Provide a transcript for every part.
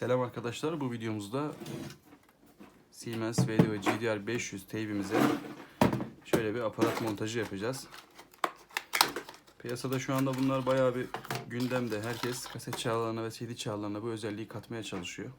Selam arkadaşlar. Bu videomuzda Siemens VDO GDR 500 teybimize şöyle bir aparat montajı yapacağız. Piyasada şu anda bunlar bayağı bir gündemde. Herkes kaset çağlarına ve CD çağlarına bu özelliği katmaya çalışıyor.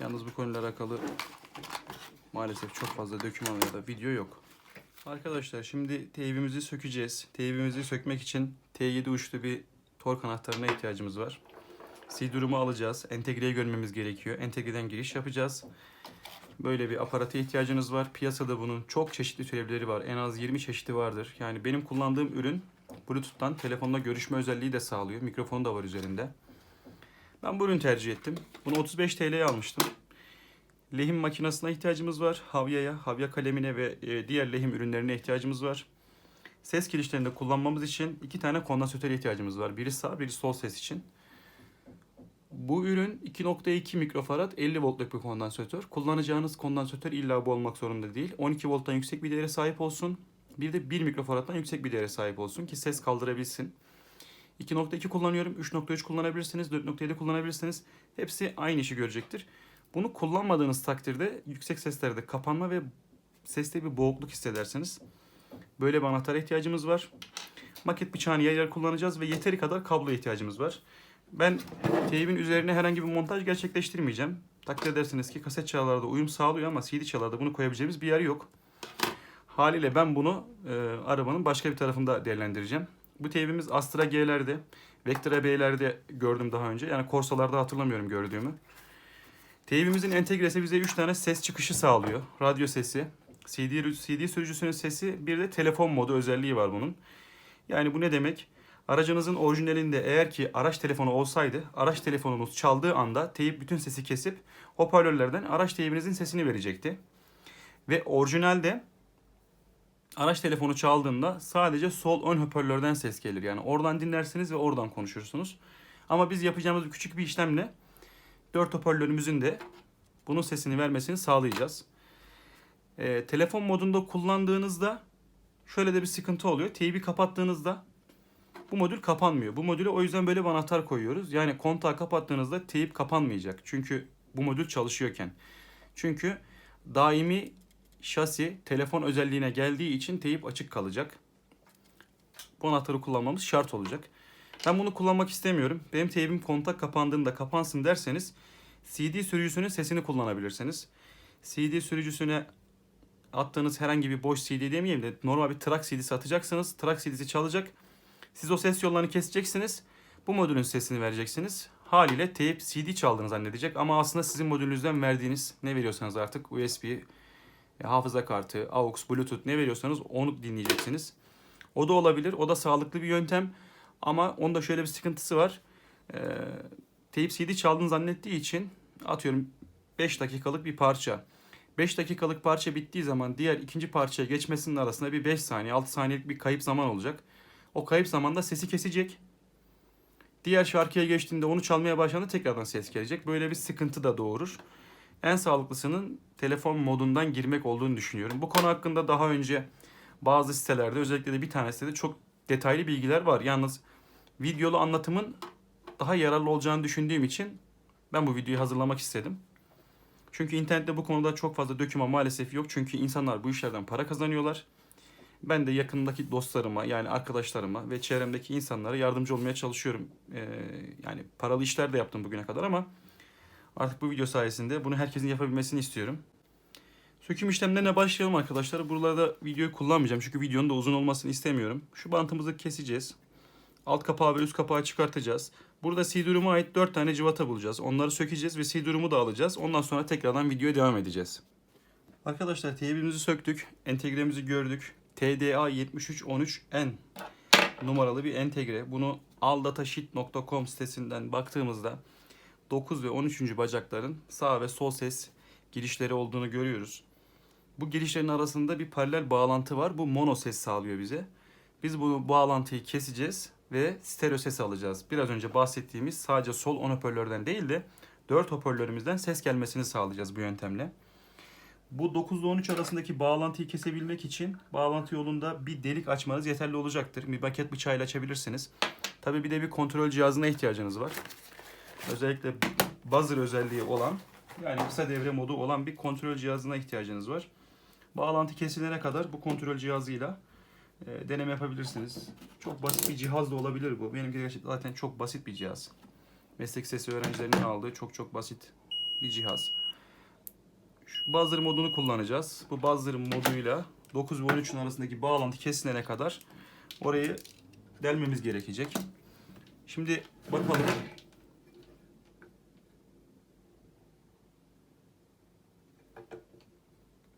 Yalnız bu konuyla alakalı maalesef çok fazla doküman ya da video yok. Arkadaşlar şimdi teybimizi sökeceğiz. Teybimizi sökmek için T7 uçlu bir tork anahtarına ihtiyacımız var. C durumu alacağız. Entegreyi görmemiz gerekiyor. Entegreden giriş yapacağız. Böyle bir aparata ihtiyacınız var. Piyasada bunun çok çeşitli türevleri var. En az 20 çeşidi vardır. Yani benim kullandığım ürün Bluetooth'tan telefonla görüşme özelliği de sağlıyor. Mikrofonu da var üzerinde. Ben bu ürünü tercih ettim. Bunu 35 TL'ye almıştım. Lehim makinesine ihtiyacımız var. Havya'ya, havya kalemine ve e, diğer lehim ürünlerine ihtiyacımız var. Ses kirişlerinde kullanmamız için iki tane kondansatöre ihtiyacımız var. Biri sağ, biri sol ses için. Bu ürün 2.2 mikrofarad 50 voltluk bir kondansatör. Kullanacağınız kondansatör illa bu olmak zorunda değil. 12 volttan yüksek bir değere sahip olsun. Bir de 1 mikrofaraddan yüksek bir değere sahip olsun ki ses kaldırabilsin. 2.2 kullanıyorum. 3.3 kullanabilirsiniz. 4.7 kullanabilirsiniz. Hepsi aynı işi görecektir. Bunu kullanmadığınız takdirde yüksek seslerde kapanma ve seste bir boğukluk hissedersiniz. Böyle bir anahtara ihtiyacımız var. Maket bıçağını yer yer kullanacağız ve yeteri kadar kablo ihtiyacımız var. Ben teybin üzerine herhangi bir montaj gerçekleştirmeyeceğim. Takdir edersiniz ki kaset çalarlarda uyum sağlıyor ama CD çalarlarda bunu koyabileceğimiz bir yer yok. Haliyle ben bunu e, arabanın başka bir tarafında değerlendireceğim. Bu teybimiz Astra G'lerde, Vectra B'lerde gördüm daha önce. Yani Corsa'larda hatırlamıyorum gördüğümü. Teybimizin entegresi bize 3 tane ses çıkışı sağlıyor. Radyo sesi, CD, CD sürücüsünün sesi, bir de telefon modu özelliği var bunun. Yani bu ne demek? Aracınızın orijinalinde eğer ki araç telefonu olsaydı, araç telefonunuz çaldığı anda teyip bütün sesi kesip hoparlörlerden araç teyibinizin sesini verecekti. Ve orijinalde araç telefonu çaldığında sadece sol ön hoparlörden ses gelir. Yani oradan dinlersiniz ve oradan konuşursunuz. Ama biz yapacağımız küçük bir işlemle dört hoparlörümüzün de bunun sesini vermesini sağlayacağız. Ee, telefon modunda kullandığınızda şöyle de bir sıkıntı oluyor. Teybi kapattığınızda bu modül kapanmıyor. Bu modüle o yüzden böyle bir anahtar koyuyoruz. Yani kontağı kapattığınızda teyip kapanmayacak. Çünkü bu modül çalışıyorken. Çünkü daimi şasi telefon özelliğine geldiği için teyip açık kalacak. Bu anahtarı kullanmamız şart olacak. Ben bunu kullanmak istemiyorum. Benim teybim kontak kapandığında kapansın derseniz CD sürücüsünün sesini kullanabilirsiniz. CD sürücüsüne attığınız herhangi bir boş CD demeyeyim de normal bir track CD'si atacaksınız. Track CD'si çalacak. Siz o ses yollarını keseceksiniz. Bu modülün sesini vereceksiniz. Haliyle teyip CD çaldığını zannedecek ama aslında sizin modülünüzden verdiğiniz ne veriyorsanız artık USB, e, hafıza kartı, AUX, Bluetooth ne veriyorsanız onu dinleyeceksiniz. O da olabilir. O da sağlıklı bir yöntem. Ama onda şöyle bir sıkıntısı var. Ee, teyip CD çaldığını zannettiği için atıyorum 5 dakikalık bir parça. 5 dakikalık parça bittiği zaman diğer ikinci parçaya geçmesinin arasında bir 5 saniye 6 saniyelik bir kayıp zaman olacak. O kayıp zamanda sesi kesecek. Diğer şarkıya geçtiğinde onu çalmaya başladığında tekrardan ses gelecek. Böyle bir sıkıntı da doğurur. En sağlıklısının telefon modundan girmek olduğunu düşünüyorum. Bu konu hakkında daha önce bazı sitelerde özellikle de bir tanesinde de çok detaylı bilgiler var. Yalnız videolu anlatımın daha yararlı olacağını düşündüğüm için ben bu videoyu hazırlamak istedim. Çünkü internette bu konuda çok fazla döküman maalesef yok. Çünkü insanlar bu işlerden para kazanıyorlar. Ben de yakındaki dostlarıma yani arkadaşlarıma ve çevremdeki insanlara yardımcı olmaya çalışıyorum. Ee, yani paralı işler de yaptım bugüne kadar ama artık bu video sayesinde bunu herkesin yapabilmesini istiyorum. Söküm işlemlerine başlayalım arkadaşlar. Buralarda videoyu kullanmayacağım çünkü videonun da uzun olmasını istemiyorum. Şu bantımızı keseceğiz. Alt kapağı ve üst kapağı çıkartacağız. Burada C duruma ait 4 tane cıvata bulacağız. Onları sökeceğiz ve C durumu da alacağız. Ondan sonra tekrardan videoya devam edeceğiz. Arkadaşlar teybimizi söktük. Entegremizi gördük. TDA 7313N numaralı bir entegre. Bunu aldatasheet.com sitesinden baktığımızda 9 ve 13. bacakların sağ ve sol ses girişleri olduğunu görüyoruz. Bu girişlerin arasında bir paralel bağlantı var. Bu mono ses sağlıyor bize. Biz bu bağlantıyı keseceğiz ve stereo ses alacağız. Biraz önce bahsettiğimiz sadece sol 10 hoparlörden değil de 4 hoparlörümüzden ses gelmesini sağlayacağız bu yöntemle. Bu 9 ile 13 arasındaki bağlantıyı kesebilmek için bağlantı yolunda bir delik açmanız yeterli olacaktır. Bir paket bıçağıyla açabilirsiniz. Tabii bir de bir kontrol cihazına ihtiyacınız var. Özellikle buzzer özelliği olan yani kısa devre modu olan bir kontrol cihazına ihtiyacınız var. Bağlantı kesilene kadar bu kontrol cihazıyla e, deneme yapabilirsiniz. Çok basit bir cihaz da olabilir bu. Benimki zaten çok basit bir cihaz. Meslek lisesi öğrencilerinin aldığı çok çok basit bir cihaz. Şu buzzer modunu kullanacağız. Bu buzzer moduyla 9 ve 13'ün arasındaki bağlantı kesilene kadar orayı delmemiz gerekecek. Şimdi bakalım.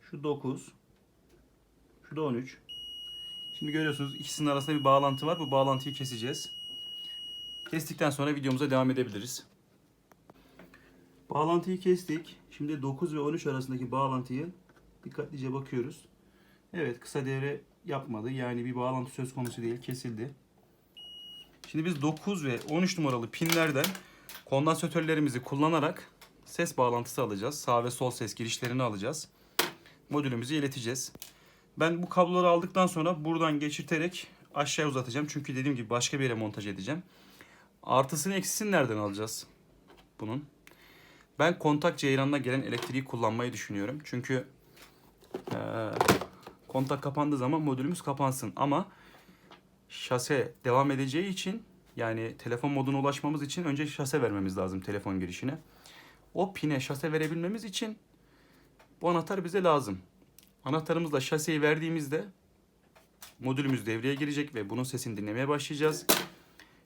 Şu 9. Şu da 13. Şimdi görüyorsunuz ikisinin arasında bir bağlantı var. Bu bağlantıyı keseceğiz. Kestikten sonra videomuza devam edebiliriz. Bağlantıyı kestik. Şimdi 9 ve 13 arasındaki bağlantıyı dikkatlice bakıyoruz. Evet kısa devre yapmadı. Yani bir bağlantı söz konusu değil. Kesildi. Şimdi biz 9 ve 13 numaralı pinlerden kondansatörlerimizi kullanarak ses bağlantısı alacağız. Sağ ve sol ses girişlerini alacağız. Modülümüzü ileteceğiz. Ben bu kabloları aldıktan sonra buradan geçirterek aşağıya uzatacağım. Çünkü dediğim gibi başka bir yere montaj edeceğim. Artısını eksisini nereden alacağız bunun? Ben kontak ceyranına gelen elektriği kullanmayı düşünüyorum. Çünkü eee, kontak kapandığı zaman modülümüz kapansın. Ama şase devam edeceği için yani telefon moduna ulaşmamız için önce şase vermemiz lazım telefon girişine. O pine şase verebilmemiz için bu anahtar bize lazım. Anahtarımızla şaseyi verdiğimizde modülümüz devreye girecek ve bunun sesini dinlemeye başlayacağız.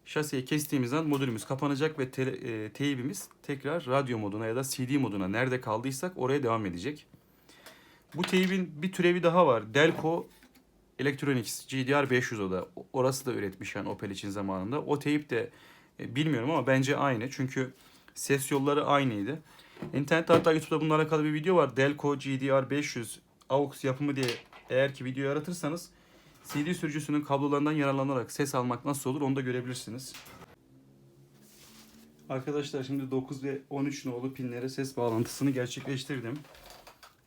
Şaseyi kestiğimiz an modülümüz kapanacak ve te, e, teybimiz tekrar radyo moduna ya da CD moduna nerede kaldıysak oraya devam edecek. Bu teybin bir türevi daha var. Delco Electronics GDR 500 o da. Orası da üretmiş yani Opel için zamanında. O teyip de e, bilmiyorum ama bence aynı. Çünkü ses yolları aynıydı. İnternette hatta YouTube'da bununla alakalı bir video var. Delco GDR 500 AUX yapımı diye eğer ki video yaratırsanız CD sürücüsünün kablolarından yararlanarak ses almak nasıl olur onu da görebilirsiniz. Arkadaşlar şimdi 9 ve 13 nolu pinlere ses bağlantısını gerçekleştirdim.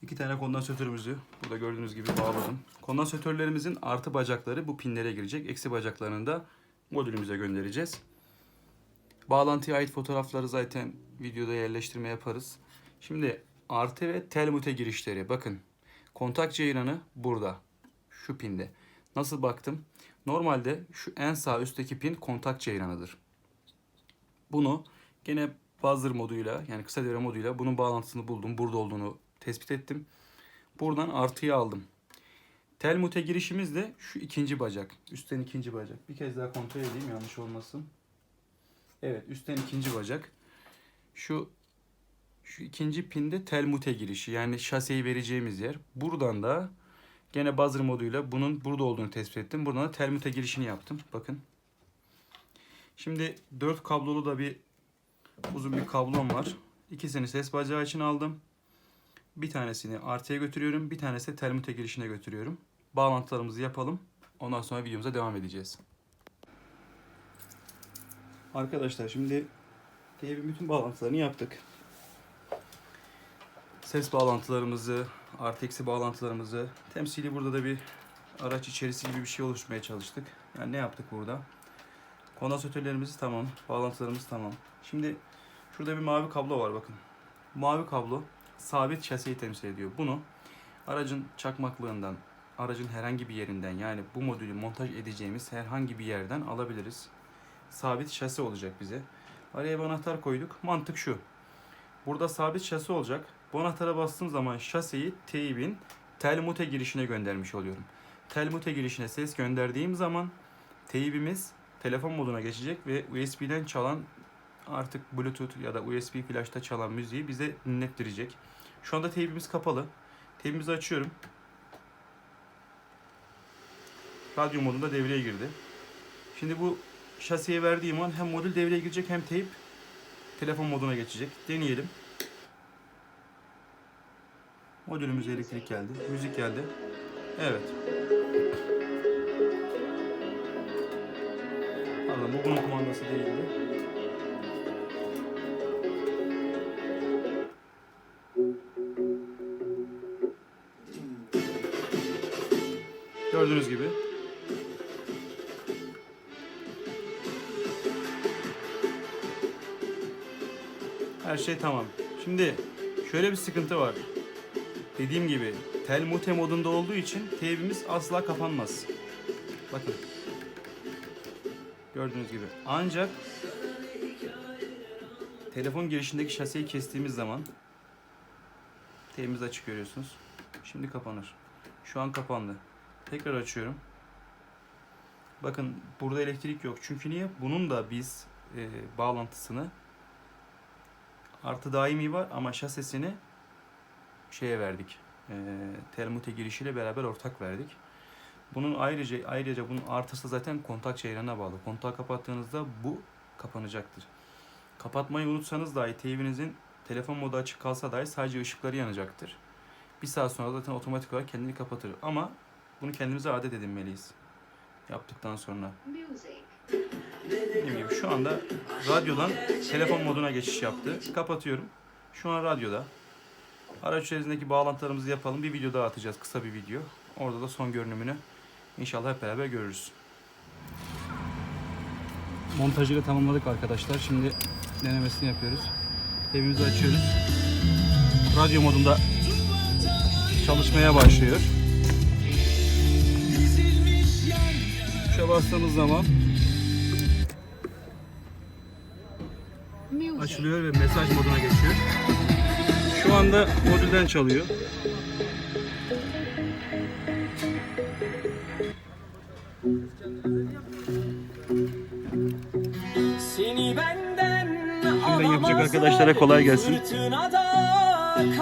İki tane kondansatörümüzü burada gördüğünüz gibi bağladım. Kondansatörlerimizin artı bacakları bu pinlere girecek. Eksi bacaklarını da modülümüze göndereceğiz. Bağlantıya ait fotoğrafları zaten videoda yerleştirme yaparız. Şimdi artı ve tel mute girişleri bakın. Kontak ceyranı burada. Şu pinde. Nasıl baktım? Normalde şu en sağ üstteki pin kontak ceyranıdır. Bunu gene buzzer moduyla yani kısa devre moduyla bunun bağlantısını buldum. Burada olduğunu tespit ettim. Buradan artıyı aldım. Tel mute girişimiz de şu ikinci bacak. Üstten ikinci bacak. Bir kez daha kontrol edeyim yanlış olmasın. Evet üstten ikinci bacak. Şu şu ikinci pinde tel mute girişi yani şaseyi vereceğimiz yer. Buradan da gene buzzer moduyla bunun burada olduğunu tespit ettim. Buradan da tel mute girişini yaptım. Bakın. Şimdi 4 kablolu da bir uzun bir kablom var. İkisini ses bacağı için aldım. Bir tanesini artıya götürüyorum. Bir tanesi de tel mute girişine götürüyorum. Bağlantılarımızı yapalım. Ondan sonra videomuza devam edeceğiz. Arkadaşlar şimdi teybin bütün bağlantılarını yaptık. Ses bağlantılarımızı, artı eksi bağlantılarımızı, temsili burada da bir araç içerisi gibi bir şey oluşturmaya çalıştık. Yani ne yaptık burada? Kondansatörlerimiz tamam, bağlantılarımız tamam. Şimdi şurada bir mavi kablo var bakın. Mavi kablo sabit şaseyi temsil ediyor. Bunu aracın çakmaklığından, aracın herhangi bir yerinden yani bu modülü montaj edeceğimiz herhangi bir yerden alabiliriz. Sabit şase olacak bize. Araya bir anahtar koyduk. Mantık şu. Burada sabit şase olacak. Bu anahtara bastığım zaman şaseyi teybin tel mute girişine göndermiş oluyorum. Tel mute girişine ses gönderdiğim zaman teybimiz telefon moduna geçecek ve USB'den çalan artık Bluetooth ya da USB flash'ta çalan müziği bize dinlettirecek. Şu anda teybimiz kapalı. Teybimizi açıyorum. Radyo modunda devreye girdi. Şimdi bu şasiye verdiğim an hem modül devreye girecek hem teyp telefon moduna geçecek. Deneyelim. Modülümüze elektrik geldi. Müzik geldi. Evet. Pardon bu bunun kumandası değildi. Gördüğünüz gibi. Her şey tamam. Şimdi şöyle bir sıkıntı var. Dediğim gibi tel mute modunda olduğu için teybimiz asla kapanmaz. Bakın. Gördüğünüz gibi. Ancak telefon girişindeki şaseyi kestiğimiz zaman teybimiz açık görüyorsunuz. Şimdi kapanır. Şu an kapandı. Tekrar açıyorum. Bakın burada elektrik yok. Çünkü niye? Bunun da biz e, bağlantısını artı daimi var ama şasesini şeye verdik. E, termute girişiyle beraber ortak verdik. Bunun ayrıca ayrıca bunun artısı zaten kontak çeyreğine bağlı. Kontağı kapattığınızda bu kapanacaktır. Kapatmayı unutsanız dahi teybinizin telefon modu açık kalsa dahi sadece ışıkları yanacaktır. Bir saat sonra zaten otomatik olarak kendini kapatır. Ama bunu kendimize adet edinmeliyiz. Yaptıktan sonra. Dediğim gibi şu anda radyodan telefon moduna geçiş yaptı. Kapatıyorum. Şu an radyoda. Araç üzerindeki bağlantılarımızı yapalım. Bir video daha atacağız. Kısa bir video. Orada da son görünümünü inşallah hep beraber görürüz. Montajıyla tamamladık arkadaşlar. Şimdi denemesini yapıyoruz. Evimizi açıyoruz. Radyo modunda çalışmaya başlıyor. Tuşa bastığımız zaman açılıyor ve mesaj moduna geçiyor. Şu anda modülden çalıyor. Şimdiden yapacak arkadaşlara kolay gelsin.